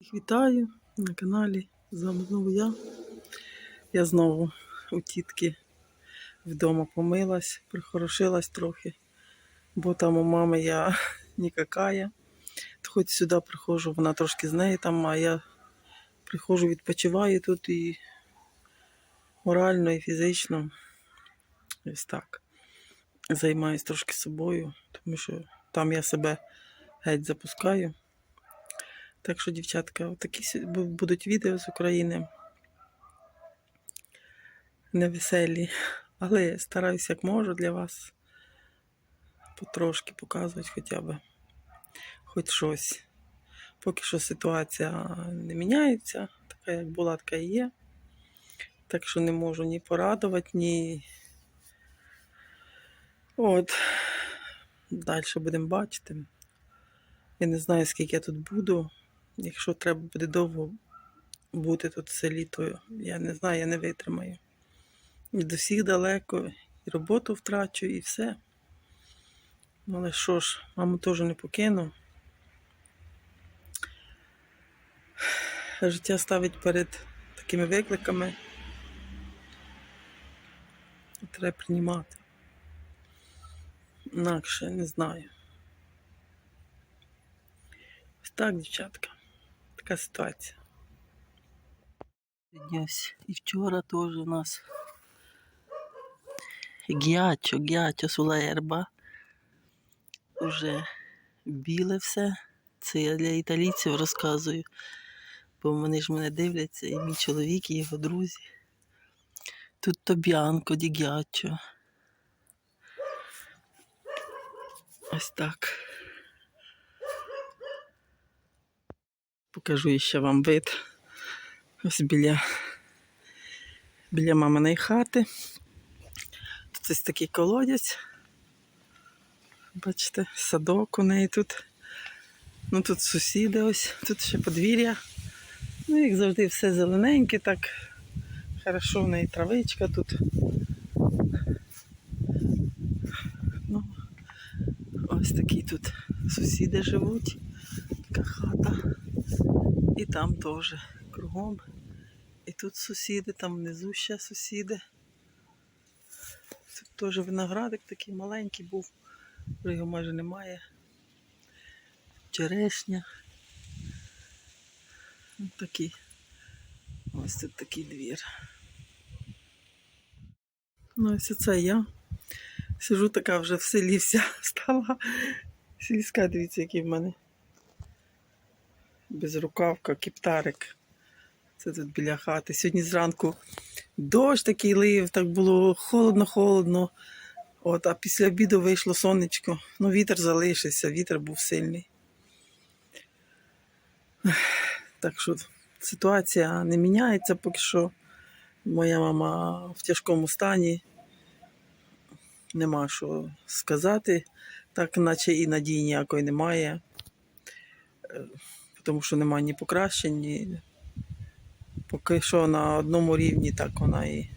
Вітаю на каналі. З вами знову я. Я знову у тітки вдома помилась, прихорошилась трохи, бо там у мами я нікакая. Хоч сюди приходжу, вона трошки з нею там, а я приходжу, відпочиваю тут і морально, і фізично. Ось так. Займаюсь трошки собою, тому що там я себе геть запускаю. Так що, дівчатка, такі будуть відео з України. Невеселі. Але я стараюся як можу для вас потрошки показувати хоча б хоч щось. Поки що ситуація не міняється, така як була, така і є. Так що не можу ні порадувати, ні. От. Далі будемо бачити. Я не знаю, скільки я тут буду. Якщо треба буде довго бути тут в селі, то я не знаю, я не витримаю. І до всіх далеко, і роботу втрачу, і все. Ну, але що ж, маму теж не покину. Життя ставить перед такими викликами. Треба приймати. Інакше не знаю. Так, дівчатка. Така ситуація. І вчора теж у нас гіачо, гіачо сула ерба. Уже біле все. Це я для італійців розказую. Бо вони ж мене дивляться, і мій чоловік, і його друзі. Тут то б'янко ді гіачо. Ось так. Покажу ще вам вид. Ось біля, біля маминої хати. Тут ось такий колодязь. Бачите, садок у неї тут. Ну тут сусіди ось, тут ще подвір'я. Ну, як завжди, все зелененьке, так хорошо в неї травичка тут. Ну, ось такі тут сусіди живуть. Така хата. І там теж кругом. І тут сусіди, там внизу ще сусіди. Тут теж виноградик такий маленький був, його майже немає. Черешня. Ось такий. Ось тут такий двір. Ну, ось це я. Сижу така вже в селі вся стала. Сільська, дивіться, який в мене. Безрукавка, кіптарик. Це тут біля хати. Сьогодні зранку дощ такий лив, так було холодно-холодно. От, а після обіду вийшло сонечко. Ну, вітер залишився, вітер був сильний. Так що ситуація не міняється поки що. Моя мама в тяжкому стані. Нема що сказати, так наче і надії ніякої немає. Тому що немає ні покращень, ні поки що на одному рівні, так вона і.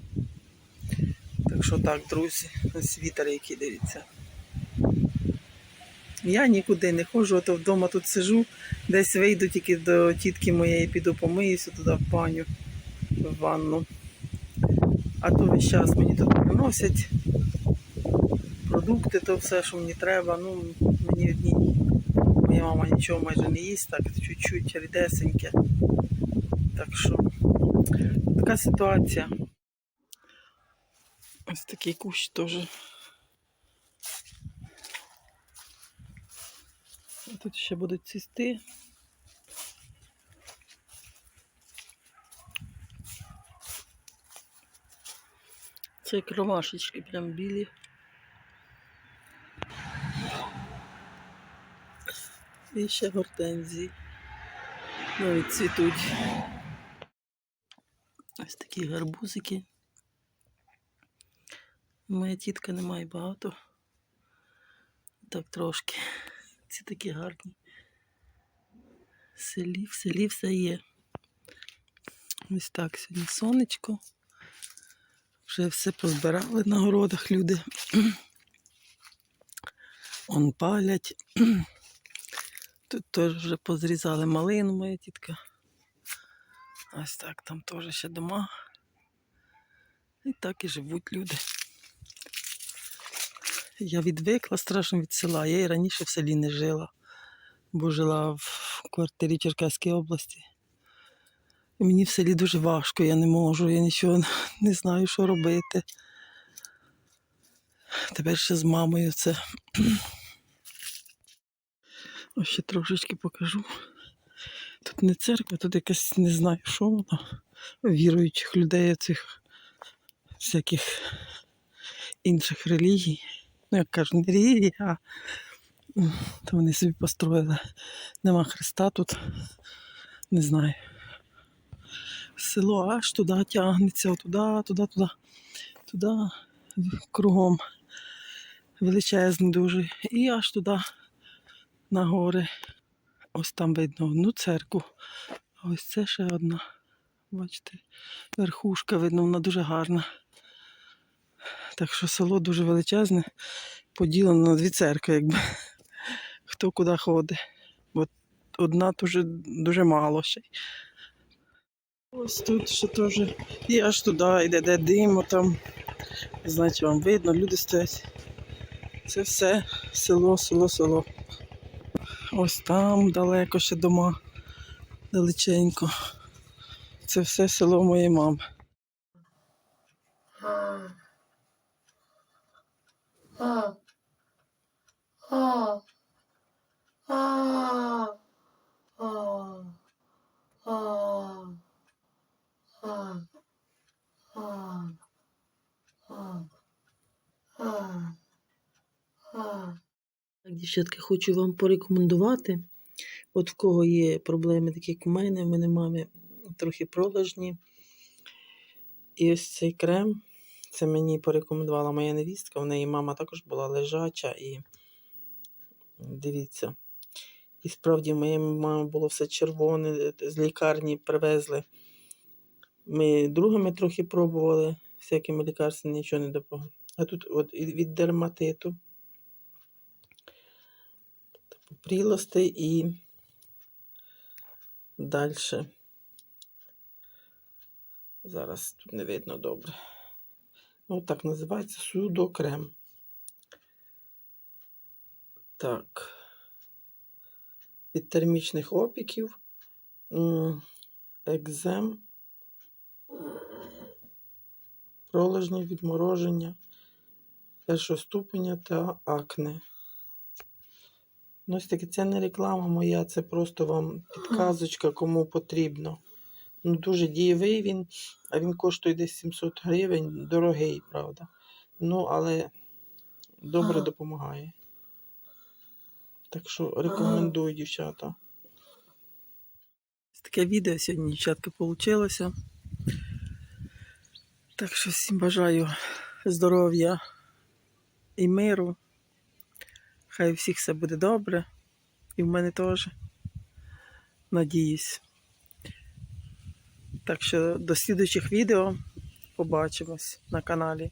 Так що так, друзі, ось вітер який дивіться. Я нікуди не ходжу, то вдома тут сижу, десь вийду тільки до тітки моєї, піду помиюся туди в баню, в ванну. А то весь час мені тут приносять продукти, то все, що мені треба. Ну, мені одні. Моя мама нічого майже не їсть, так чуть-чуть рідесеньке. Так що така ситуація. Ось такий кущ теж. Тут ще будуть цвісти. Це як ромашечки прям білі. І ще гортензії. Навіть цвітуть. Ось такі гарбузики. Моя тітка не має багато. Так трошки. Ці такі гарні. В селі, в селі все є. Ось так сьогодні сонечко. Вже все позбирали на городах люди. Он палять. Тут теж вже позрізали малину моя тітка. Ось так, там теж ще дома. І так і живуть люди. Я відвикла страшно від села. Я і раніше в селі не жила, бо жила в квартирі Черкаській області. І мені в селі дуже важко, я не можу, я нічого не знаю, що робити. Тепер ще з мамою це. Ось ще трошечки покажу. Тут не церква, тут якась не знаю, що воно. Віруючих людей цих всяких інших релігій. Ну, як кажуть, не релігії, а то вони собі построїли. Нема Христа тут. Не знаю. Село аж туди тягнеться, туди, туди, туди, туди, кругом. Величезне дуже. І аж туди на гори. Ось там видно одну церкву. А ось це ще одна. Бачите, верхушка видно, вона дуже гарна. Так що село дуже величезне, поділено на дві церкви, якби хто куди ходить. Бо одна дуже, дуже мало ще. Ось тут ще теж. І аж туди йде, де димо там. Значить, вам видно, люди стоять. Це все село, село, село. Ось там далеко ще дома, далеченько. Це все село моєї мами. Дівчатки, хочу вам порекомендувати. От в кого є проблеми, такі як у мене, в мене мамі трохи пролежні. І ось цей крем, це мені порекомендувала моя невістка. В неї мама також була лежача і дивіться. І справді, в моєї мами було все червоне, з лікарні привезли. Ми другими трохи пробували, всякими лікарствами нічого не допомогло. А тут от від дерматиту прилости і далі. Зараз тут не видно добре. Ну, так називається судокрем. Так. Від термічних опіків, екзем, пролежні відмороження першого ступеня та акне. Ну, ось таки, це не реклама моя, це просто вам підказочка, кому потрібно. Ну, дуже дієвий він, а він коштує десь 700 гривень, дорогий, правда. Ну, але добре Ага. допомагає. Так що рекомендую, дівчата. Таке відео сьогодні, дівчатка, вийшло. Так що всім бажаю здоров'я і миру. Хай у всіх все буде добре. І в мене теж. Надіюсь. Так що до слідуючих відео побачимось на каналі.